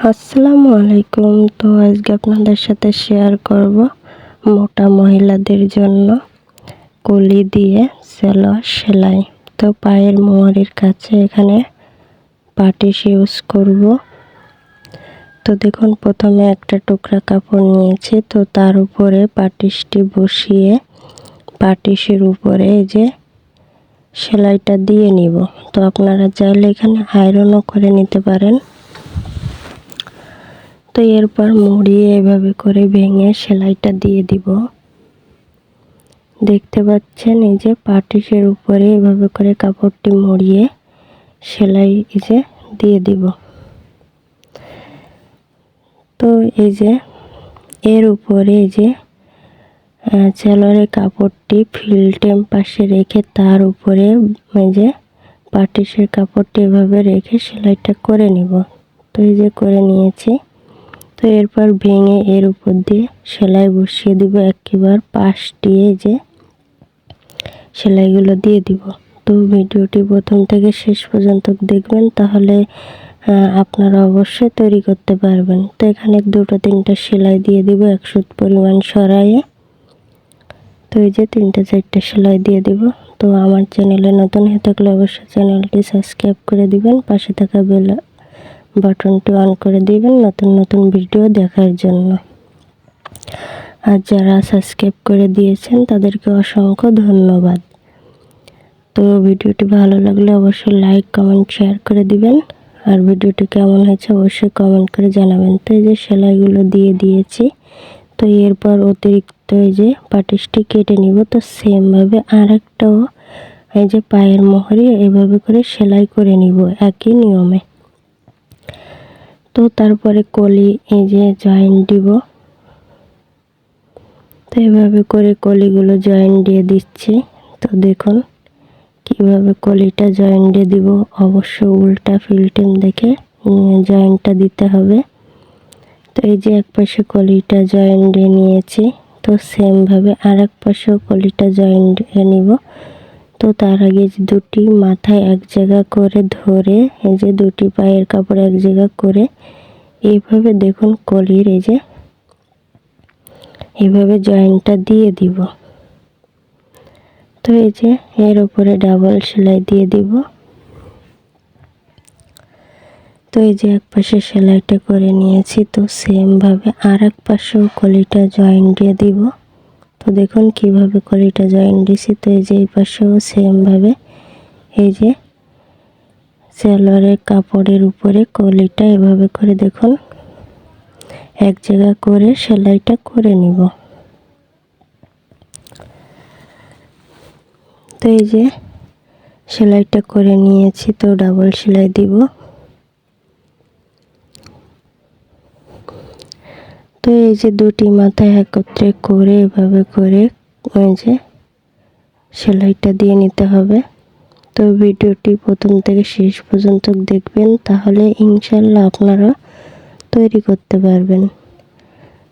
আসসালামু আলাইকুম। তো আজকে আপনাদের সাথে শেয়ার করব মোটা মহিলাদের জন্য কলি দিয়ে সেলোয়ার সেলাই। তো পায়ের মোহরের কাছে এখানে পাটিস ইউজ করব। তো দেখুন, প্রথমে একটা টুকরা কাপড় নিয়েছি। তো তার উপরে পাটিসটি বসিয়ে পাটিসের উপরে যে সেলাইটা দিয়ে নিব। তো আপনারা চাইলে এখানে আয়রনও করে নিতে পারেন। তো এরপর মুড়িয়ে এভাবে করে ভেঙে সেলাইটা দিয়ে দিব। দেখতে পাচ্ছেন এই যে পাটিসের উপরে এভাবে করে কাপড়টি মুড়িয়ে সেলাই যে দিয়ে দিব। তো এই যে এর উপরে এই যে চেলরের কাপড়টি ফিল্টেম পাশে রেখে তার উপরে এই যে পাটিসের কাপড়টি এভাবে রেখে সেলাইটা করে নিব। তো এই যে করে নিয়েছি। তো এরপর ভেঙে এর উপর দিয়ে সেলাই বসিয়ে দিব একেবার পাশ দিয়ে যে সেলাইগুলো দিয়ে দিব। তো ভিডিওটি প্রথম থেকে শেষ পর্যন্ত দেখবেন, তাহলে আপনারা অবশ্যই তৈরি করতে পারবেন। তো এখানে দুটো তিনটা সেলাই দিয়ে দিব একশো পরিমাণ সরাইয়ে। তো এই যে তিনটা চারটে সেলাই দিয়ে দিব। তো আমার চ্যানেলে নতুন হয়ে থাকলে অবশ্যই চ্যানেলটি সাবস্ক্রাইব করে দিবেন। পাশে থাকা বেল বাটনটি অন করে দিবেন নতুন নতুন ভিডিও দেখার জন্য। আর যারা সাবস্ক্রাইব করে দিয়েছেন, তাদেরকে অসংখ্য ধন্যবাদ। তো ভিডিওটি ভালো লাগলে অবশ্যই লাইক, কমেন্ট, শেয়ার করে দিবেন। আর ভিডিওটি কেমন হয়েছে অবশ্যই কমেন্ট করে জানাবেন। তো এই যে সেলাইগুলো দিয়ে দিয়েছি, তো এরপর অতিরিক্ত এই যে পাটিসটি কেটে নিব। তো সেমভাবে আরেকটাও এই যে পায়ের মোহরি এভাবে করে সেলাই করে নিব, একই নিয়মে। তো তারপরে কলি, এই যে জয়েন দিব। তো এভাবে করে কলিগুলো জয়েন দিয়ে দিচ্ছি। তো দেখুন, কীভাবে কলিটা জয়েন দিয়ে দিব। অবশ্য উল্টা ফিল্টেম দেখে জয়েন্টটা দিতে হবে। তো এই যে এক পাশে কলিটা জয়েন দিয়ে নিয়েছি, তো সেমভাবে আর এক পাশেও কলিটা জয়েন দিয়ে নিব। তো তার আগে যে দুটি মাথায় এক জায়গা করে ধরে, এই যে দুটি পায়ের কাপড় এক জায়গা করে, এইভাবে দেখুন কলির এই যে, এইভাবে জয়েন্টটা দিয়ে দিব। তো এই যে এর উপরে ডাবল সেলাই দিয়ে দিব। তো এই যে এক পাশে সেলাইটা করে নিয়েছি, তো সেমভাবে আর এক পাশেও কলিটা জয়েন দিয়ে দিব। তো দেখুন কীভাবে কলিটা জয়েন দিছি। তো এই যে এই পাশেও সেমভাবে এই যে সেলোয়ারের কাপড়ের উপরে কলিটা এভাবে করে দেখুন। এক জায়গা করে সেলাইটা করে নিব। তো এই যে সেলাইটা করে নিয়েছি, তো ডাবল সেলাই দিব। তো এই যে দুটি মাথায় একত্রে করে এভাবে করে ওই যে সেলাইটা দিয়ে নিতে হবে। তো ভিডিওটি প্রথম থেকে শেষ পর্যন্ত দেখবেন, তাহলে ইনশাল্লাহ আপনারা তৈরি করতে পারবেন।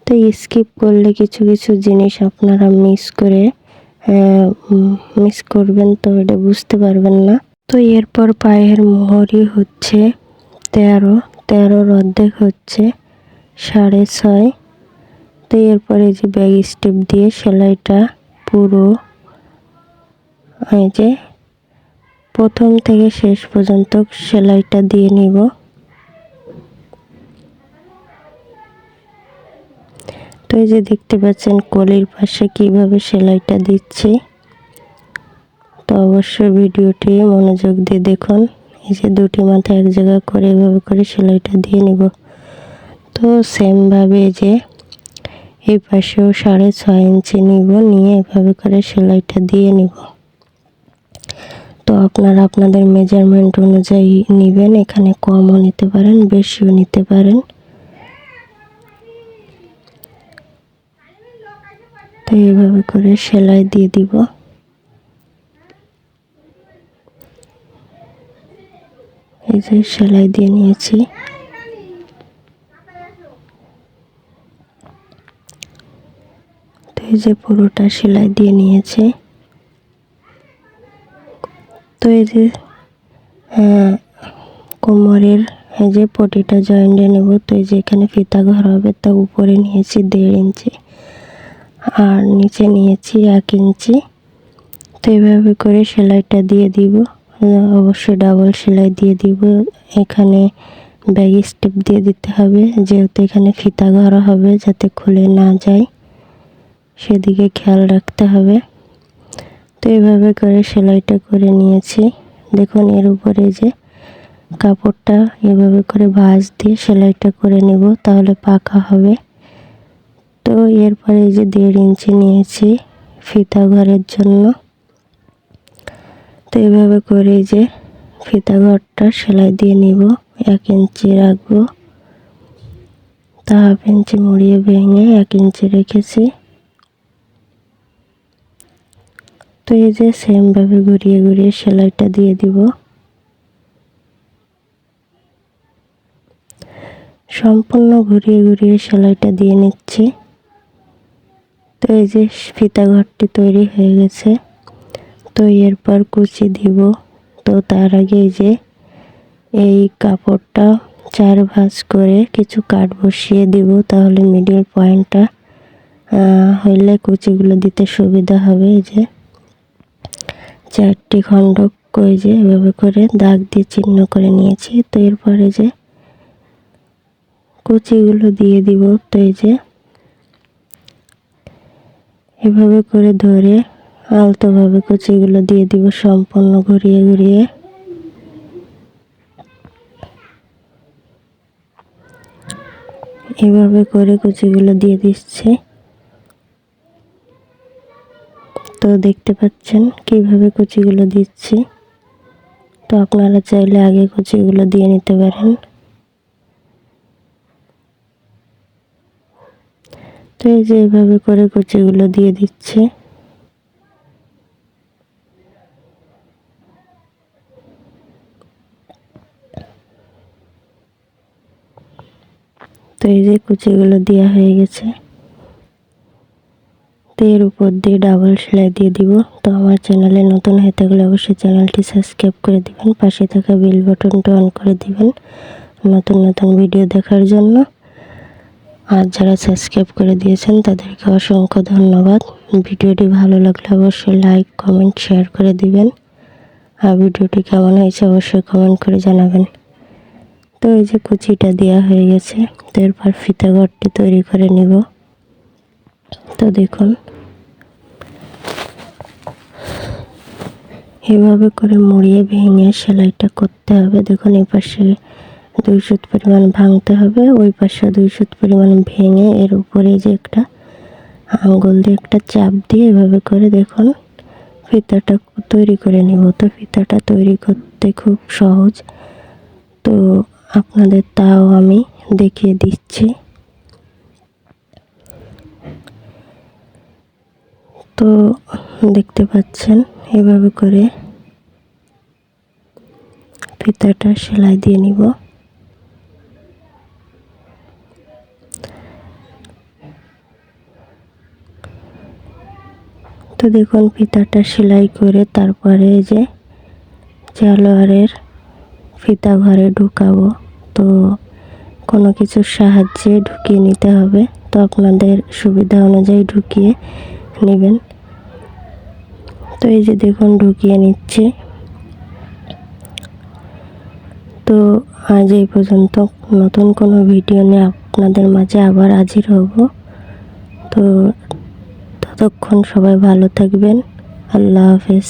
তো স্কিপ করলে কিছু কিছু জিনিস আপনারা মিস করে মিস করবেন তো এটা বুঝতে পারবেন না। তো এরপর পায়ের মোহরি হচ্ছে তেরো, তেরোর অর্ধেক হচ্ছে সাড়ে ছয়। তো এরপরে যে ব্যাগ স্টেপ দিয়ে সেলাইটা পুরো এই যে প্রথম থেকে শেষ পর্যন্ত সেলাইটা দিয়ে নিব। তো এই যে দেখতে পাচ্ছেন কলির পাশে কীভাবে সেলাইটা দিচ্ছি। তো অবশ্যই ভিডিওটি মনোযোগ দিয়ে দেখুন। এই যে দুটি মাথা এক জায়গায় করে এভাবে করে সেলাইটা দিয়ে নিব। তো সেমভাবে যে এই পাশেও সাড়ে ছয় ইঞ্চি নিব, নিয়ে এভাবে করে সেলাইটা দিয়ে নিব। তো আপনারা আপনাদের মেজারমেন্ট অনুযায়ী নেবেন, এখানে কমও নিতে পারেন, বেশিও নিতে পারেন। তো এইভাবে করে সেলাই দিয়ে দিব। এই যে সেলাই দিয়ে নিয়েছি। এই যে পুরোটা সেলাই দিয়ে নিয়েছে। তো এই যে কোমরের এই যে পটিটা জয়েন্টে নেব। তো এই যে এখানে ফিতা ঘর হবে, তা উপরে নিয়েছি দেড় ইঞ্চি। আর নিচে নিয়েছি এক ইঞ্চি। তো এইভাবে করে সেলাইটা দিয়ে দিব। অবশ্যই ডাবল সেলাই দিয়ে দিব। এখানে ব্যাগ স্টেপ দিয়ে দিতে হবে, যেহেতু এখানে ফিতা ঘর হবে, যাতে খুলে না যায়। সেদিকে খেয়াল রাখতে হবে। তো এইভাবে করে সেলাইটা করে নিয়েছি। দেখুন, এর উপরে যে কাপড়টা, এভাবে করে ভাঁজ দিয়ে সেলাইটা করে নেব, তাহলে পাকা হবে। তো এরপরে যে দেড় ইঞ্চি নিয়েছি ফিতা ঘরের জন্য। তো এইভাবে করে যে ফিতা ঘরটা সেলাই দিয়ে নিব, এক ইঞ্চি রাখব। তা হাফ ইঞ্চি মুড়িয়ে ভেঙে এক ইঞ্চি রেখেছি। তো এই যে সেমভাবে ঘুরিয়ে ঘুরিয়ে সেলাইটা দিয়ে দিব। সম্পূর্ণ ঘুরিয়ে ঘুরিয়ে সেলাইটা দিয়ে নিচ্ছি। তো এই যে ফিতা ঘরটি তৈরি হয়ে গেছে। তো এরপর কুচি দিব। তো তার আগে এই যে এই কাপড়টা চার ভাঁজ করে কিছু কাঠ বসিয়ে দিব, তাহলে মিডিল পয়েন্টটা হইলে কুচিগুলো দিতে সুবিধা হবে। এই যে চারটি খণ্ড করে যে এভাবে করে দাগ দিয়ে চিহ্ন করে নিয়েছি। তো এরপরে যে কুচিগুলো দিয়ে দিব, তো এই যে এভাবে করে ধরে আলতোভাবে কুচিগুলো দিয়ে দিব সম্পূর্ণ ঘুরিয়ে ঘুরিয়ে। এভাবে করে কুচিগুলো দিয়ে দিচ্ছে। তো দেখতে পাচ্ছেন কীভাবে কুচিগুলো দিচ্ছি। তো আপনারা চাইলে আগে কুচিগুলো দিয়ে নিতে পারেন। তো এই যে এইভাবে করে কুচিগুলো দিয়ে দিচ্ছে। তো এই যে কুচিগুলো দেওয়া হয়ে গেছে। তো এর উপর দিয়ে ডাবল সেলাই দিয়ে দিব। তো আমার চ্যানেলে নতুন হয়ে থাকলে অবশ্যই চ্যানেলটি সাবস্ক্রাইব করে দিবেন, পাশে থাকা বেল বাটনটা অন করে দিবেন নতুন নতুন ভিডিও দেখার জন্য। আর যারা সাবস্ক্রাইব করে দিয়েছেন, তাদেরকে অসংখ্য ধন্যবাদ। ভিডিওটি ভালো লাগলে অবশ্যই লাইক কমেন্ট শেয়ার করে দিবেন। আর ভিডিওটি কেমন হয়েছে অবশ্যই কমেন্ট করে জানাবেন। তো এই যে কুচিটা দেওয়া হয়ে গেছে, তো এরপর ফিতা ঘরটি তৈরি করে নিব। তো দেখুন। এভাবে করে মুড়িয়ে ভেঙে সেলাইটা করতে হবে। দেখুন, এই পাশে দুই সুত পরিমাণ ভাঙতে হবে। ওই পাশে দুই সুত পরিমাণ ভেঙে এর উপরে যে একটা আঙ্গুল দিয়ে একটা চাপ দিয়ে এভাবে করে দেখুন, ফিতাটা তৈরি করে নিব। তো ফিতাটা তৈরি করতে খুব সহজ। তো আপনাদের তাও আমি দেখিয়ে দিচ্ছি। তো দেখতে পাচ্ছেন এভাবে করে ফিতাটা সেলাই দিয়ে নিব। তো দেখুন ফিতাটা সেলাই করে তারপরে যে জালোয়ারের ফিতা ঘরে ঢুকাবো। তো কোনো কিছুর সাহায্যে ঢুকিয়ে নিতে হবে। তো আপনাদের সুবিধা অনুযায়ী ঢুকিয়ে নেবেন। তো এই যে দেখুন ঢুকিয়ে নিচ্ছে। তো আজ এই পর্যন্ত নতুন কোনো ভিডিও নিয়ে আপনাদের মাঝে আবার হাজির হব। তো ততক্ষণ সবাই ভালো থাকবেন। আল্লাহ হাফেজ।